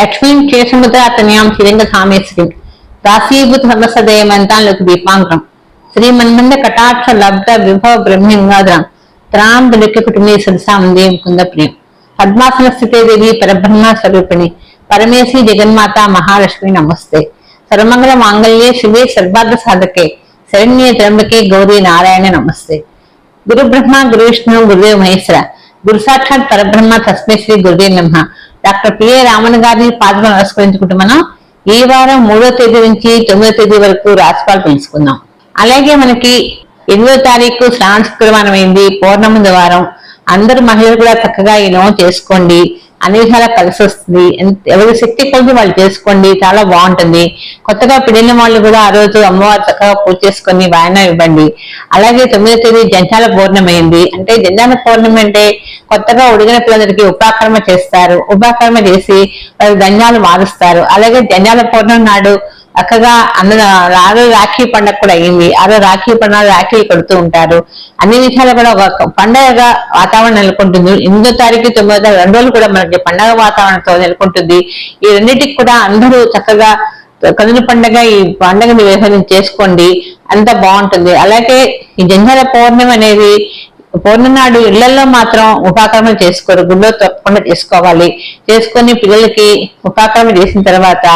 లక్ష్మీం క్షేషముద్రాతనయాం శ్రీరంగ సామేశ్వరి దాసీభూత సమసదయమంతాలకు దీపాంకం శ్రీమన్మంద కటాక్ష లబ్ధ విభవ బ్రహ్మంగాద్రం త్రాం దులిక్య కుటుంబీ సదసాం దేవం కుంద ప్రియం. పద్మాసన స్థితేదేవి పరబ్రహ్మ స్వరూపిణి. పరమేశ్వరి జగన్మాత మహాలక్ష్మి నమస్తే. సర్వమంగళ మాంగళ్యే శివే సర్వార్థ సాధకే. శరణ్య త్రంబకే గౌరీ నారాయణ నమస్తే. గురు బ్రహ్మ గురు విష్ణు గురుదేవ మహేశ్వర. గురు సాక్షాత్ పరబ్రహ్మ తస్మై శ్రీ గురుదేవ్ నమ. డాక్టర్ పిఏ రామన్ గారిని పాదం నమస్కరించుకుంటూ మనం ఈ వారం మూడో తేదీ నుంచి తొమ్మిదో తేదీ వరకు రాశిఫలాలు తెలుసుకుందాం. అలాగే మనకి ఎనిమిదో తారీఖు స్నాన శుక్రవారం అయింది. పౌర్ణమి వారం. అందరు మహిళలు కూడా చక్కగా ఈ నోము చేసుకోండి. అన్ని విధాలా కలిసి వస్తుంది ఎవరి శక్తి కొద్ది వాళ్ళు చేసుకోండి చాలా బాగుంటుంది. కొత్తగా పెళ్ళిన వాళ్ళు కూడా ఆ రోజు అమ్మవారు చక్కగా పూజ చేసుకొని వాయన ఇవ్వండి. అలాగే తొమ్మిదో తేదీ జంచాల పౌర్ణమైంది. అంటే జంజాల పౌర్ణమి అంటే కొత్తగా ఉడిగిన పిల్లలకి ఉపాకర్మ చేస్తారు. ఉపాకర్మ చేసి వాళ్ళు జంజాలు మారుస్తారు. అలాగే జంజాల పౌర్ణమి నాడు చక్కగా అందరూ ఆరో రాఖీ పండగ కూడా అయింది. ఆరో రాఖీ పండుగ రాఖీలు కడుతూ ఉంటారు. అన్ని విషయాలు కూడా ఒక పండగగా వాతావరణం నెలకొంటుంది. ఎనిమిదో తారీఖు తొమ్మిదో తారీఖు రెండు రోజులు కూడా మనకి పండగ వాతావరణంతో నెలకొంటుంది. ఈ రెండింటికి కూడా అందరూ చక్కగా కనుల పండగ ఈ పండగని వ్యవహారం చేసుకోండి అంత బాగుంటుంది. అలాగే ఈ జంజాల పౌర్ణమి అనేది పౌర్ణమి నాడు ఇళ్ళలో మాత్రం ఉపాకర్మ చేసుకోరు. గుళ్ళో తప్పకుండా చేసుకోవాలి. చేసుకొని పిల్లలకి ఉపాకర్మ చేసిన తర్వాత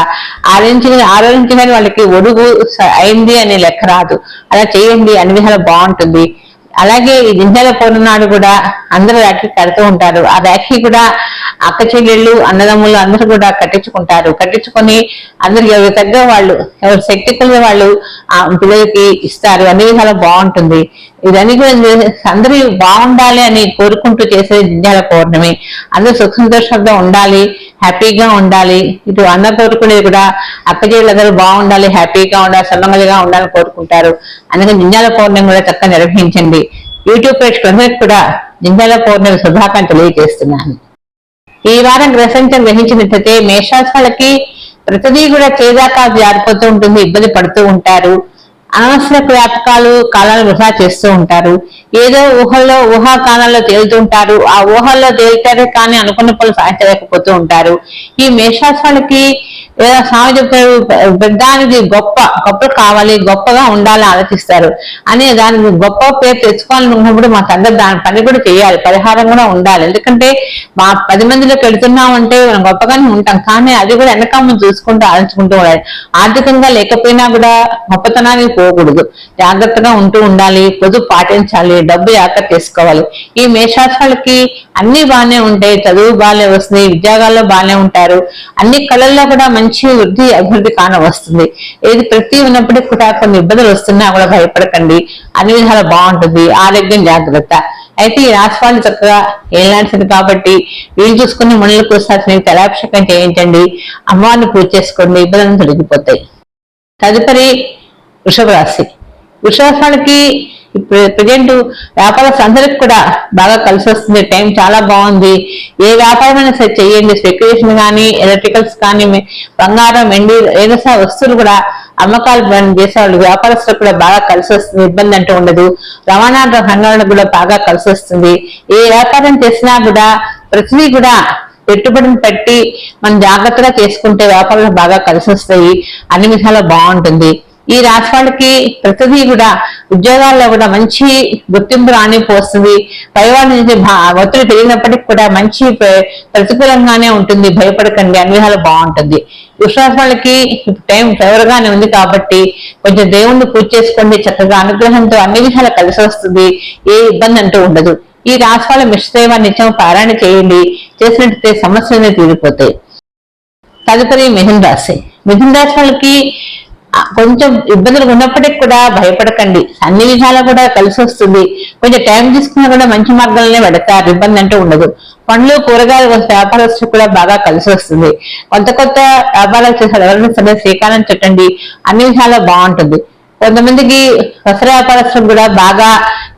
ఆలోచించిన ఆలోచించిన వాళ్ళకి ఒడుగు స- అయింది అనే లెక్క రాదు. అలా చేయండి అన్ని విధాలు బాగుంటుంది. అలాగే ఈ దింజాల పౌర్ణమి నాడు కూడా అందరూ రాఖీ కడుతూ ఉంటారు. ఆ రాఖీ కూడా అక్క చెల్లెళ్ళు అన్నదమ్ములు అందరూ కూడా కట్టించుకుంటారు. కట్టించుకొని అందరు ఎవరి తగ్గ వాళ్ళు ఎవరి శక్తి కలిగిన వాళ్ళు ఆ పిల్లలకి ఇస్తారు. అన్ని విధాలు బాగుంటుంది. ఇవన్నీ కూడా అందరూ బాగుండాలి అని కోరుకుంటూ చేసే దింజాల పౌర్ణమి. అందరూ సుఖ సంతోషంగా ఉండాలి హ్యాపీగా ఉండాలి. ఇటు అన్న కోరుకునేది కూడా అక్క చెల్లెలందరూ బాగుండాలి హ్యాపీగా ఉండాలి సన్నమలిగా ఉండాలని కోరుకుంటారు. అందుకని జింజాల పౌర్ణమి కూడా చక్కగా నిర్వహించండి. యూట్యూబ్ ప్రేక్షకులందరికీ కూడా జింజాల పౌర్ణమి శుభాకాంక్షలు తెలియజేస్తున్నాను. ఈ వారం గ్రహించడం గ్రహించినట్లయితే మేషాస్ ప్రతిదీ కూడా చేదాకా జారిపోతూ ఉంటుంది ఇబ్బంది పడుతూ ఉంటారు. అనవసర వ్యాపకాలు కాలాలు వృధా చేస్తూ ఉంటారు. ఏదో ఊహల్లో ఊహాకాలంలో తేలుతూ ఉంటారు. ఆ ఊహల్లో తేలుతారే కానీ అనుకున్న పనులు సాధించలేకపోతూ ఉంటారు. ఈ మేషాస్ వాళ్ళకి లేదా స్వామి చెప్పారు పెద్దానికి గొప్ప గొప్ప కావాలి గొప్పగా ఉండాలని ఆలోచిస్తారు. అనే దానికి గొప్ప పేరు తెచ్చుకోవాలనుకున్నప్పుడు మా తండ్రి దాని పని కూడా చేయాలి పరిహారం కూడా ఉండాలి. ఎందుకంటే మా పది మందిలోకి వెళుతున్నామంటే మనం గొప్పగానే ఉంటాం కానీ అది కూడా వెనక ముందు చూసుకుంటూ ఆలోచించుకుంటూ ఉండాలి. ఆర్థికంగా లేకపోయినా కూడా గొప్పతనానికి పోకూడదు. జాగ్రత్తగా ఉంటూ ఉండాలి పొదుపు పాటించాలి డబ్బు జాగ్రత్త చేసుకోవాలి ఈ మేషాసాలకి అన్ని బాగానే ఉంటాయి చదువు బాగానే వస్తుంది ఉద్యోగాల్లో బాగానే ఉంటారు. అన్ని కళల్లో కూడా మంచి వృద్ధి అభివృద్ధి కాన వస్తుంది. ఏది ప్రతి ఉన్నప్పటికీ కూడా కొన్ని ఇబ్బందులు వస్తున్నా కూడా భయపడకండి. అన్ని విధాలు బాగుంటుంది. ఆరోగ్యం జాగ్రత్త. అయితే ఈ రాష్ట్రాలు చక్కగా ఏలాంటిది కాబట్టి వీళ్ళు చూసుకుని మునులకు శాస్త్రం తలాభిషేకం చేయించండి. అమ్మవారిని పూజ చేసుకోండి. ఇబ్బందులు తొలగిపోతాయి. తదుపరి వృషభ రాశి. వృషభ రాశికి ప్రజెంట్ వ్యాపారస్తులందరికీ కూడా బాగా కలిసి వస్తుంది. టైం చాలా బాగుంది. ఏ వ్యాపారమైనా సరే చేయండి. స్పెక్యులేషన్ కానీ ఎలక్ట్రికల్స్ కానీ బంగారం వెండి ఏదైనా వస్తువులు కూడా అమ్మకాలు చేసే వాళ్ళు వ్యాపారస్తులకు కూడా బాగా కలిసి వస్తుంది. ఇబ్బంది అంటూ ఉండదు. రవాణా రంగాలకు కూడా బాగా కలిసి వస్తుంది. ఏ వ్యాపారం చేసినా కూడా ప్రతిదీ కూడా పెట్టుబడిని పెట్టి మనం జాగ్రత్తగా చేసుకుంటే వ్యాపారాలు బాగా కలిసి వస్తాయి. అన్ని విధాలా బాగుంటుంది. ఈ రాశి వాళ్ళకి ప్రతిదీ కూడా ఉద్యోగాల్లో కూడా మంచి గుర్తింపు రాణింపు వస్తుంది పై నుంచి ఒత్తిడి పెరిగినప్పటికీ కూడా మంచి ప్రతికూలంగానే ఉంటుంది. భయపడకండి. అన్ని విధాలు బాగుంటుంది. విశ్వాస వాళ్ళకి టైం ఫేవర్ గానే ఉంది కాబట్టి కొంచెం దేవుణ్ణి పూజ చేసుకోండి. చక్కగా అనుగ్రహంతో అన్ని విధాలు కలిసి వస్తుంది. ఏ ఇబ్బంది అంటూ ఉండదు. ఈ రాశి వాళ్ళ మిశ్రమ నిత్యం పారాయణ చేయండి. చేసినట్లయితే సమస్యలనే తీరిపోతాయి. తదుపరి మిథున రాశి. మిథున రాశి వాళ్ళకి కొంచెం ఇబ్బందులు ఉన్నప్పటికీ కూడా భయపడకండి. అన్ని విధాలా కూడా కలిసి వస్తుంది. కొంచెం టైం తీసుకున్నా కూడా మంచి మార్గాలనే పెడతారు. ఇబ్బంది అంటూ ఉండదు. పండ్లు కూరగాయలు వ్యాపారస్తులు కూడా బాగా కలిసి వస్తుంది. కొత్త కొత్త వ్యాపారాలు చేసే ఎవరైనా సరే శ్రీకారం చుట్టండి. అన్ని విధాలా బాగుంటుంది. కొంతమందికి వస్త్ర వ్యాపారస్తులకు కూడా బాగా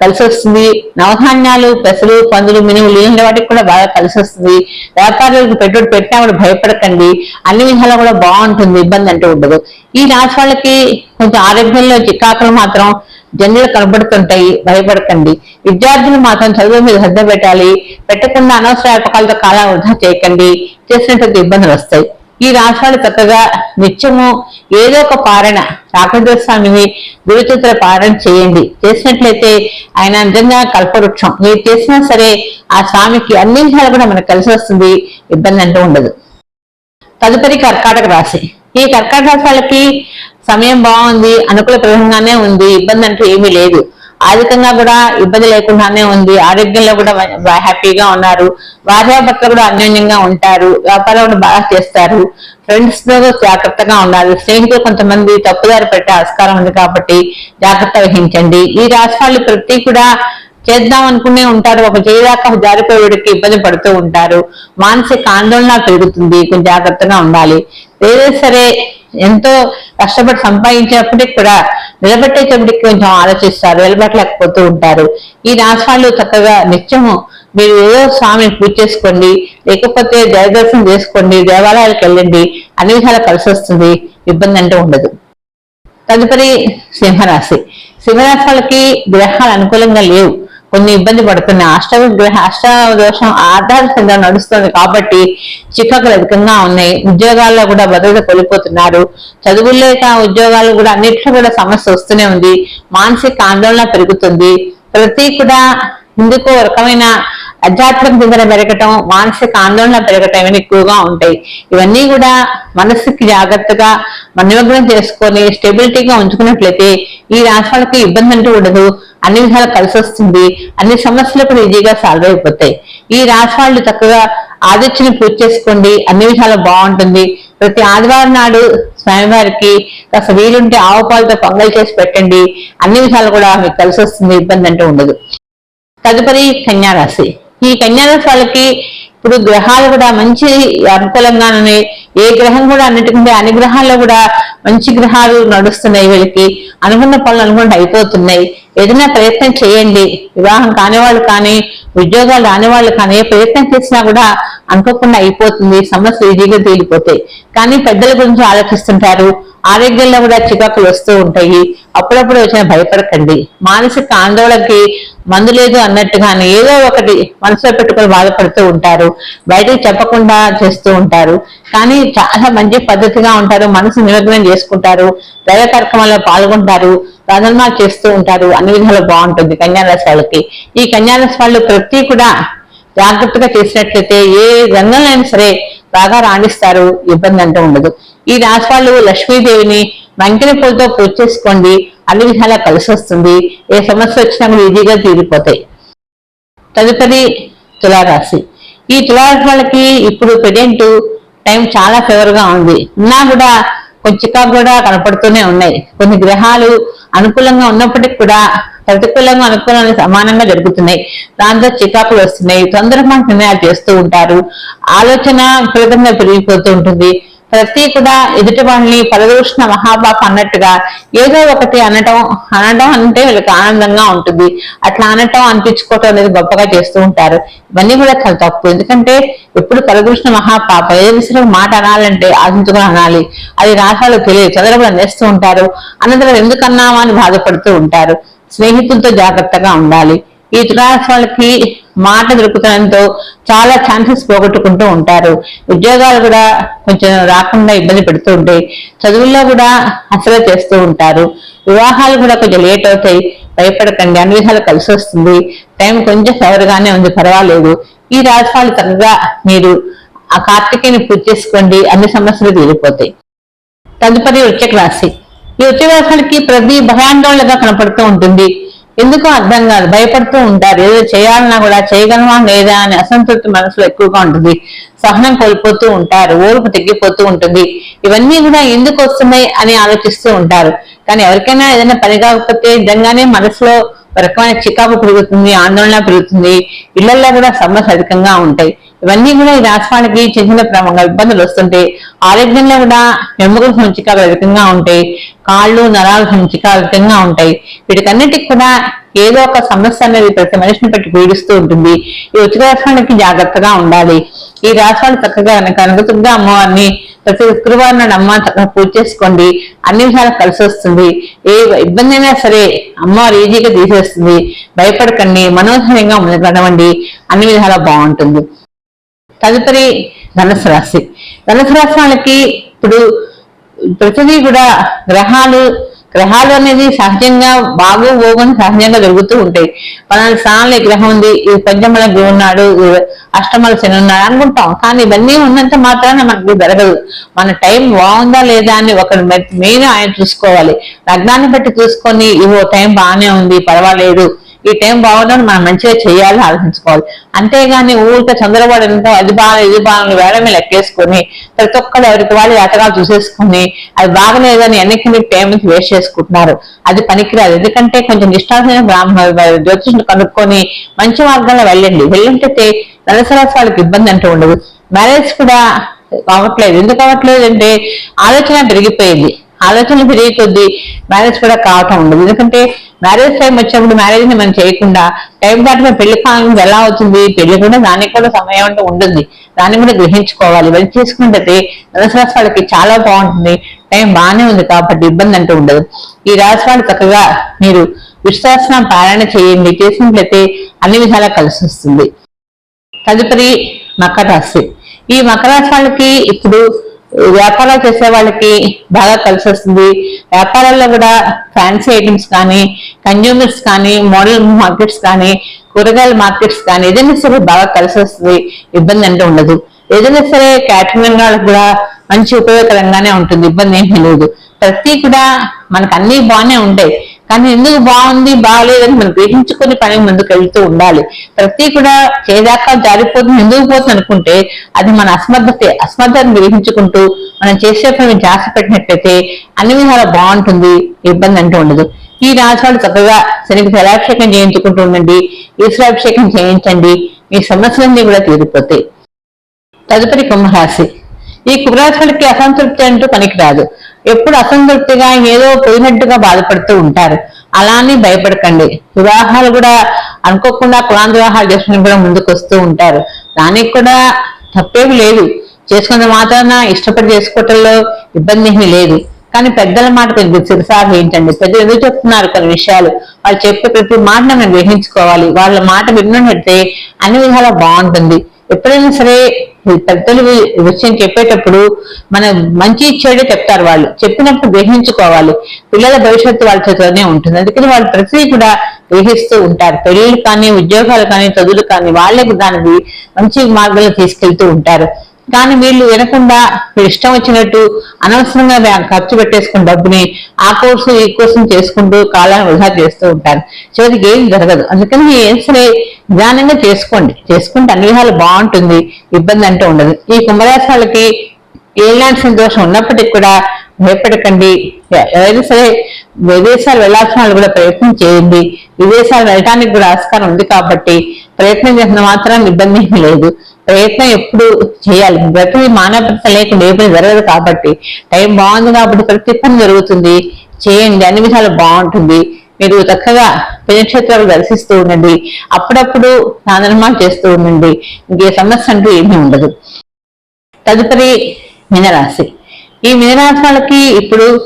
కలిసి వస్తుంది నవధాన్యాలు పెసలు పందులు మినుములు ఇలాంటి వాటికి కూడా బాగా కలిసి వస్తుంది వ్యాపారులకు పెట్టుబడి పెట్టినా కూడా భయపడకండి. అన్ని విధాలా కూడా బాగుంటుంది. ఇబ్బంది అంటూ ఉండదు. ఈ రాశి వాళ్ళకి కొంచెం ఆరోగ్యంలో చికాకులు మాత్రం జన్యులు కనబడుతుంటాయి. భయపడకండి. విద్యార్థులు మాత్రం చదువు మీద శ్రద్ధ పెట్టాలి. పెట్టకుండా అనవసర వ్యాపకాలతో కాలం వృధా చేయకండి. చేసినటువంటి ఇబ్బందులు వస్తాయి. ఈ రాష్ట్రాలు చక్కగా నిత్యము ఏదో ఒక పారణ రాఘవేంద్ర స్వామిని గురుచిత్ర పారణ చేయండి. చేసినట్లయితే ఆయన నిజంగా కల్పవృక్షం. మీరు చేసినా సరే ఆ స్వామికి అన్ని విషయాలు కూడా మనకు కలిసి వస్తుంది. ఇబ్బంది అంటూ ఉండదు. తదుపరి కర్కాటక రాశి. ఈ కర్కాటక రాశాలకి సమయం బాగుంది అనుకూల అనుకూలప్రదంగానే ఉంది. ఇబ్బంది అంటూ ఏమీ లేదు. ఆర్థికంగా కూడా ఇబ్బంది లేకుండానే ఉంది. ఆరోగ్యంలో కూడా హ్యాపీగా ఉన్నారు. భార్యాభర్తలు కూడా అన్యోన్యంగా ఉంటారు. వ్యాపారం కూడా బాగా చేస్తారు. ఫ్రెండ్స్తో జాగ్రత్తగా ఉండాలి. స్నేహితులు కొంతమంది తప్పుదారి పెట్టే ఆస్కారం ఉంది కాబట్టి జాగ్రత్త వహించండి. ఈ రాష్ట్రాలు ప్రతి కూడా చేద్దాం అనుకునే ఉంటారు. ఒక చేయదాకా జారిపోయేవాడికి ఇబ్బంది పడుతూ ఉంటారు. మానసిక ఆందోళన పెరుగుతుంది. కొంచెం జాగ్రత్తగా ఉండాలి. ఏదైనా సరే ఎంతో కష్టపడి సంపాదించినప్పటికి కూడా నిలబెట్టేటప్పటికి కొంచెం ఆలోచిస్తారు నిలబెట్టలేకపోతూ ఉంటారు. ఈ రాష్ట్రాలు చక్కగా నిత్యము మీరు ఏదో స్వామిని పూజ చేసుకోండి లేకపోతే జయదర్శనం చేసుకోండి దేవాలయాలకు వెళ్ళండి అన్ని విధాలు కలిసి వస్తుంది ఇబ్బంది అంటూ ఉండదు. తదుపరి సింహరాశి. సింహరాశి వాళ్ళకి గ్రహాలు అనుకూలంగా లేవు. కొన్ని ఇబ్బంది పడుతున్నాయి అష్ట గ్రహ అష్ట దోషం ఆధారితంగా నడుస్తుంది కాబట్టి చిక్కకులు అధికంగా ఉన్నాయి. ఉద్యోగాల్లో కూడా భద్రత కోల్పోతున్నారు. చదువులు లేక ఉద్యోగాలు కూడా అన్నిట్లో కూడా సమస్య వస్తూనే ఉంది. మానసిక ఆందోళన పెరుగుతుంది. ప్రతి కూడా ఇందుకు రకమైన అధ్యాత్మిక చింతన పెరగటం మానసిక ఆందోళన పెరగటం ఇవన్నీ ఎక్కువగా ఉంటాయి. ఇవన్నీ కూడా మనసుకి జాగ్రత్తగా నిమగ్నం చేసుకొని స్టెబిలిటీగా ఉంచుకున్నట్లయితే ఈ రాష్ట్రాలకు ఇబ్బంది అంటూ ఉండదు. అన్ని విధాలు కలిసి వస్తుంది. అన్ని సమస్యలు కూడా ఈజీగా సాల్వ్ అయిపోతాయి. ఈ రాష్ట్రాలు చక్కగా ఆదిత్యని పూజ చేసుకోండి. అన్ని విధాలు బాగుంటుంది. ప్రతి ఆదివారం నాడు స్వామివారికి కాస్త వీలుంటే ఆవు పాలతో పొంగల్ చేసి పెట్టండి. అన్ని విధాలు కూడా మీకు కలిసి వస్తుంది. ఇబ్బంది అంటూ ఉండదు. తదుపరి కన్యారాశి. ఈ కన్యారాశి వాళ్ళకి ఇప్పుడు గ్రహాలు కూడా మంచి అనుకూలంగా ఉన్నాయి ఏ గ్రహం కూడా అన్నిటికంటే అన్ని గ్రహాల్లో కూడా మంచి గ్రహాలు నడుస్తున్నాయి వీళ్ళకి. అనుకున్న పనులు అనుకుంటే అయిపోతున్నాయి. ఏదైనా ప్రయత్నం చేయండి. వివాహం కాని వాళ్ళు కానీ ఉద్యోగాలు రాని వాళ్ళు కానీ ప్రయత్నం చేసినా కూడా అనుకోకుండా అయిపోతుంది. సమస్యలు ఈజీగా తీరిపోతాయి. కానీ పెద్దల గురించి ఆలోచిస్తుంటారు. ఆరోగ్యంలో కూడా చికాకులు వస్తూ ఉంటాయి. అప్పుడప్పుడు వచ్చిన భయపడకండి. మానసిక ఆందోళనకి మందు లేదు అన్నట్టుగానే ఏదో ఒకటి మనసులో పెట్టుకొని బాధపడుతూ ఉంటారు. బయటకు చెప్పకుండా చేస్తూ ఉంటారు. కానీ చాలా మంచి పద్ధతిగా ఉంటారు. మనసు నిమగ్నం చేసుకుంటారు. దైవ కార్యక్రమాల్లో పాల్గొంటారు. ప్రార్థనలు చేస్తూ ఉంటారు. అన్ని విధాలు బాగుంటుంది కన్యారాశి వాళ్ళకి. ఈ కన్యారాశి వాళ్ళు ప్రతి కూడా జాగ్రత్తగా చేసినట్లయితే ఏ రంగంలో అయినా సరే బాగా రాణిస్తారు. ఇబ్బంది అంటూ ఉండదు. ఈ రాశి వాళ్ళు లక్ష్మీదేవిని మంకిన పూలతో పూజ చేసుకోండి. అన్ని విధాలా కలిసి వస్తుంది ఏ సమస్య వచ్చినా కూడా ఈజీగా తీరిపోతాయి. తదుపరి తులారాశి. ఈ తులారాశి వాళ్ళకి ఇప్పుడు ప్రజెంట్ టైం చాలా ఫేవర్గా ఉంది. ఉన్నా కూడా కొంచెం చికాకు కూడా కనపడుతూనే ఉన్నాయి. కొన్ని గ్రహాలు అనుకూలంగా ఉన్నప్పటికీ కూడా ప్రతికూలంగా అనుకూలంగా సమానంగా జరుగుతున్నాయి. దాంతో చికాకులు వస్తున్నాయి. తొందరగా నిర్ణయాలు చేస్తూ ఉంటారు. ఆలోచన విపరీతంగా పెరిగిపోతూ ఉంటుంది. ప్రతి కూడా ఎదుటి వాళ్ళని పరదూషణ మహాపాప అన్నట్టుగా ఏదో ఒకటి అనటం అనడం అంటే వీళ్ళకి ఆనందంగా ఉంటుంది. అట్లా అనటం అనిపించుకోవటం అనేది గొప్పగా చేస్తూ ఉంటారు. ఇవన్నీ కూడా చాలా తప్పు. ఎందుకంటే ఎప్పుడు పరదూషణ మహాపాప ఏ సరే మాట అనాలంటే ఆశించుకుని అనాలి. అది రాష్ట్రాలు తెలియదు. చదరబడి నేస్తూ ఉంటారు. అనంతరం ఎందుకన్నామా అని బాధపడుతూ ఉంటారు. స్నేహితులతో జాగ్రత్తగా ఉండాలి. ఈ తులారాశి వాళ్ళకి మాట దొరుకుతడంతో చాలా ఛాన్సెస్ పోగొట్టుకుంటూ ఉంటారు. ఉద్యోగాలు కూడా కొంచెం రాకుండా ఇబ్బంది పెడుతూ ఉంటాయి చదువుల్లో కూడా అసలు చేస్తూ ఉంటారు. వివాహాలు కూడా కొంచెం లేట్ అవుతాయి. భయపడకండి అన్ని విధాలు కలిసి వస్తుంది. టైం కొంచెం ఫేవర్గానే ఉంది పర్వాలేదు. ఈ రాశి వాళ్ళు మీరు ఆ కార్తికేయని పూజ చేసుకోండి అన్ని సమస్యలు తీరిపోతాయి. తదుపరి వృత్యక రాశి. ఈ వృశ్చిక రాశికి ప్రతి భయాందోళనగా కనపడుతూ ఉంటుంది. ఎందుకో అర్థం కాదు. భయపడుతూ ఉంటారు. ఏదో చేయాలన్నా కూడా చేయగలమా లేదా అని అసంతృప్తి మనసులో ఎక్కువగా ఉంటుంది. సహనం కోల్పోతూ ఉంటారు. ఓర్పు తగ్గిపోతూ ఉంటుంది. ఇవన్నీ కూడా ఎందుకు వస్తున్నాయి అని ఆలోచిస్తూ ఉంటారు. కానీ ఎవరికైనా ఏదైనా పని కాకపోతే నిజంగానే మనసులో ఒక రకమైన చికాకు పెరుగుతుంది ఆందోళన పెరుగుతుంది. ఇళ్ళలో కూడా సమస్య అధికంగా ఉంటాయి. ఇవన్నీ కూడా ఈ రాష్ట్రానికి చిన్న చిన్న ఇబ్బందులు వస్తుంటే ఆరోగ్యంలో కూడా వెమ్ముకల సంచికాలు అధికంగా ఉంటాయి కాళ్ళు నరాలు సంచికాలు అధికంగా ఉంటాయి వీటికన్నిటికి కూడా ఏదో ఒక సమస్య అనేది ప్రతి మనిషిని పెట్టి పీడిస్తూ ఉంటుంది. ఈ ఉచిత రాష్ట్రానికి జాగ్రత్తగా ఉండాలి. ఈ రాష్ట్రాలు చక్కగా కనుకతుగా అమ్మవారిని ప్రతి శుక్రవారం నాడు అమ్మ చక్కగా పూజ చేసుకోండి. అన్ని విషయాలు కలిసి వస్తుంది. ఏ ఇబ్బంది అయినా సరే అమ్మవారు ఈజీగా తీసేస్తుంది. భయపడకండి. మనోధైర్యంగా నడవండి. అన్ని విధాలా బాగుంటుంది. తదుపరి ధనుసు రాశి. ధనుసు రాశి వాళ్ళకి ఇప్పుడు ప్రతిదీ కూడా గ్రహాలు గ్రహాలు అనేది సహజంగా బాగు పోగని సహజంగా జరుగుతూ ఉంటాయి. పలానా స్థానంలో ఈ గ్రహం ఉంది ఈ పంచమల గురు ఉన్నాడు అష్టమల శని ఉన్నాడు అనుకుంటాం. కానీ ఇవన్నీ ఉన్నంత మాత్రాన మనకు జరగదు. మన టైం బాగుందా లేదా అని ఒక మెయిన్ ఆయన చూసుకోవాలి. లగ్నాన్ని బట్టి చూసుకొని ఇవో టైం బాగానే ఉంది పర్వాలేదు. ఈ టైం బాగుందని మనం మంచిగా చేయాలి ఆలోచించుకోవాలి. అంతేగాని ఊరిక చంద్రబాబు అది బాగా ఇది బాగా వేడమే లెక్కేసుకొని ప్రతి ఒక్కరు ఎవరికి వాళ్ళు జాతకాలు చూసేసుకుని అది బాగలేదని మీరు టైం వేస్ట్ చేసుకుంటున్నారు. అది పనికిరాదు. ఎందుకంటే కొంచెం నిష్ఠాసమైన బ్రాహ్మణ జ్యోతిష్ని కనుక్కొని మంచి మార్గంలో వెళ్ళండి. వెళ్ళింటే నలసరాశి వాళ్ళకి ఇబ్బంది అంటూ ఉండదు. మ్యారేజ్ కూడా కావట్లేదు ఎందుకు అవ్వట్లేదు అంటే ఆలోచన పెరిగిపోయింది. ఆలోచన పెరిగే కొద్దీ మ్యారేజ్ కూడా కావటం ఉండదు. ఎందుకంటే మ్యారేజ్ టైం వచ్చినప్పుడు మ్యారేజ్ని మనం చేయకుండా టైం దాటిన పెళ్ళి కాలం ఎలా అవుతుంది పెళ్ళి కూడా దానికి కూడా సమయం అంటూ ఉంటుంది. దాన్ని కూడా గ్రహించుకోవాలి. మళ్ళీ చేసుకుంటే ధనుసు రాశి వాళ్ళకి చాలా బాగుంటుంది. టైం బాగానే ఉంది కాబట్టి ఇబ్బంది అంటూ ఉండదు. ఈ రాశి వాళ్ళు చక్కగా మీరు విశ్వాసం పారాయణ చేయండి. చేసినట్లయితే అన్ని విధాలా కలిసి వస్తుంది. తదుపరి మకర రాశి. ఈ మకర రాశి వాళ్ళకి ఇప్పుడు వ్యాపారాలు చేసే వాళ్ళకి బాగా కలిసి వస్తుంది. వ్యాపారాల్లో కూడా ఫ్యాన్సీ ఐటమ్స్ కానీ కన్జ్యూమర్స్ కానీ మోడల్ మార్కెట్స్ కానీ కూరగాయల మార్కెట్స్ కానీ ఏదైనా సరే బాగా కలిసి వస్తుంది. ఇబ్బంది అంటే ఉండదు. ఏదైనా సరే క్యాటరింగ్ వాళ్ళకి కూడా మంచి ఉపయోగకరంగానే ఉంటుంది. ఇబ్బంది ఏం లేదు. ప్రతి కూడా మనకు అన్ని బాగానే ఉంటాయి. కానీ ఎందుకు బాగుంది బాగాలేదని మనం గ్రహించుకొని పని ముందుకు వెళ్తూ ఉండాలి. ప్రతి కూడా చేదాకా జారిపోతుంది ఎందుకు పోతుంది అనుకుంటే అది మన అసమర్థతే అసమర్థతను గ్రహించుకుంటూ మనం చేసే పని జాస పెట్టినట్లయితే అన్ని విధాలా బాగుంటుంది ఇబ్బంది అంటూ ఉండదు. ఈ రాజవాడు చక్కగా శనికి జలాభిషేకం చేయించుకుంటూ ఉండండి ఈశ్వరాభిషేకం చేయించండి మీ సమస్యలన్నీ కూడా తీరిపోతాయి. తదుపరి కుంభరాశి. ఈ కుంభరాశులకి అసంతృప్తి అంటూ పనికిరాదు. ఎప్పుడు అసంతృప్తిగా ఏదో పోయినట్టుగా బాధపడుతూ ఉంటారు. అలానే భయపడకండి. వివాహాలు కూడా అనుకోకుండా కులాంత వివాహాలు చేసుకుని కూడా ముందుకు వస్తూ ఉంటారు. దానికి కూడా తప్పేమి లేదు. చేసుకున్న మాత్రాన ఇష్టపడి చేసుకోవటంలో ఇబ్బంది ఏమీ లేదు. కానీ పెద్దల మాట కొంచెం సిరసాలు ఏంటండి? పెద్దలు ఎందుకు చెప్తున్నారు కొన్ని విషయాలు? వాళ్ళు చెప్పే ప్రతి మాటను మనం గ్రహించుకోవాలి. వాళ్ళ మాట విన్నట్టే అన్ని విధాలా బాగుంటుంది. ఎప్పుడైనా సరే పెద్దలు విషయం చెప్పేటప్పుడు మన మంచి చెడు చెప్తారు వాళ్ళు. చెప్పినప్పుడు గ్రహించుకోవాలి. పిల్లల భవిష్యత్తు వాళ్ళ చేతిలోనే ఉంటుంది. అందుకని వాళ్ళు ప్రతి కూడా గ్రహిస్తూ ఉంటారు. పెళ్ళిళ్ళు కానీ ఉద్యోగాలు కానీ చదువులు కానీ వాళ్ళకి దానికి మంచి మార్గంలో తీసుకెళ్తూ ఉంటారు. కానీ వీళ్ళు వినకుండా వీళ్ళు ఇష్టం వచ్చినట్టు అనవసరంగా ఖర్చు పెట్టేసుకున్న డబ్బుని ఆ కోర్సు ఈ కోర్సు చేసుకుంటూ కాలాన్ని వృధా చేస్తూ ఉంటారు. చివరికి ఏం జరగదు. అందుకని ఏం సరే నిదానంగా చేసుకోండి. చేసుకుంటే అన్ని విధాలు బాగుంటుంది. ఇబ్బంది అంటూ ఉండదు. ఈ కుంభరాశి వాళ్ళకి ఏలాంటి సంతోషం ఉన్నప్పటికీ కూడా భయపడకండి. ఎవరైనా సరే విదేశాలు వెళ్ళాల్సిన వాళ్ళు కూడా ప్రయత్నం చేయండి. విదేశాలు వెళ్ళడానికి కూడా ఆస్కారం ఉంది కాబట్టి ప్రయత్నం చేసిన మాత్రం ఇబ్బంది లేదు. ప్రయత్నం ఎప్పుడు చేయాలి. ప్రతి మానవత లేకుండా ఏ పని జరగదు కాబట్టి టైం బాగుంది కాబట్టి ప్రతి పని జరుగుతుంది. చేయండి. అన్ని విధాలు బాగుంటుంది. మీరు చక్కగా పుణ్యక్షేత్రాలు దర్శిస్తూ ఉండండి. అప్పుడప్పుడు స్నానమాలు చేస్తూ ఉండండి. ఇంకే సమస్య అంటూ ఏమీ ఉండదు. తదుపరి మినరాశి. ఈ మినరాశాలకి ఇప్పుడు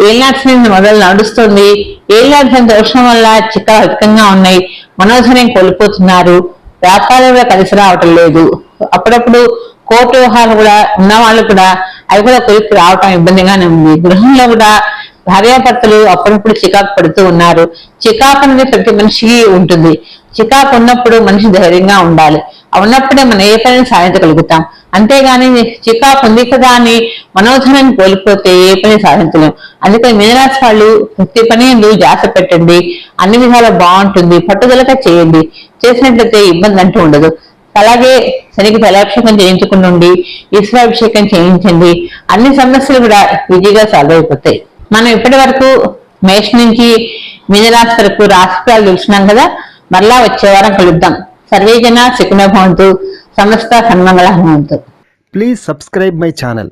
ఏలినాటి మొదలు నడుస్తుంది. ఏలినాటి దోషం వల్ల చిక్కలు అధికంగా ఉన్నాయి. మనోధైర్యం కోల్పోతున్నారు. వ్యాపారంలో కలిసి రావటం లేదు. అప్పుడప్పుడు కోర్టు వ్యవహారం కూడా ఉన్న వాళ్ళు కూడా అవి కూడా కొలిక్కి రావటం ఇబ్బందిగానే ఉంది. గృహంలో కూడా భార్యాభర్తలు అప్పుడప్పుడు చికాకు పడుతూ ఉన్నారు. చికాకు అనేది ప్రతి మనిషికి ఉంటుంది. చికాకు ఉన్నప్పుడు మనిషి ధైర్యంగా ఉండాలి. ఉన్నప్పుడే మనం ఏ పనిని సాధించగలుగుతాం అంతేగాని చికాకు ఉంది కదా అని మనోధనాన్ని కోల్పోతే ఏ పని సాధించలేం. అందుకని మీనరాశి వాళ్ళు ప్రతి పని జాస పెట్టండి. అన్ని విధాలా బాగుంటుంది. పట్టుదలగా చేయండి. చేసినట్లయితే ఇబ్బంది అంటూ ఉండదు. అలాగే శనికి తలాభిషేకం చేయించుకుండి ఈశ్వరాభిషేకం చేయించండి. అన్ని సమస్యలు కూడా ఈజీగా సాల్వ్ అయిపోతాయి. మనం ఇప్పటి వరకు మేష నుంచి మీనరాశి వరకు రాశిఫలాలు చూసినాం కదా. మరలా వచ్చే వారం కలుద్దాం. సర్వేజన శకున భవంతు. సమస్త సన్మంగళ భవంతు. Please subscribe my channel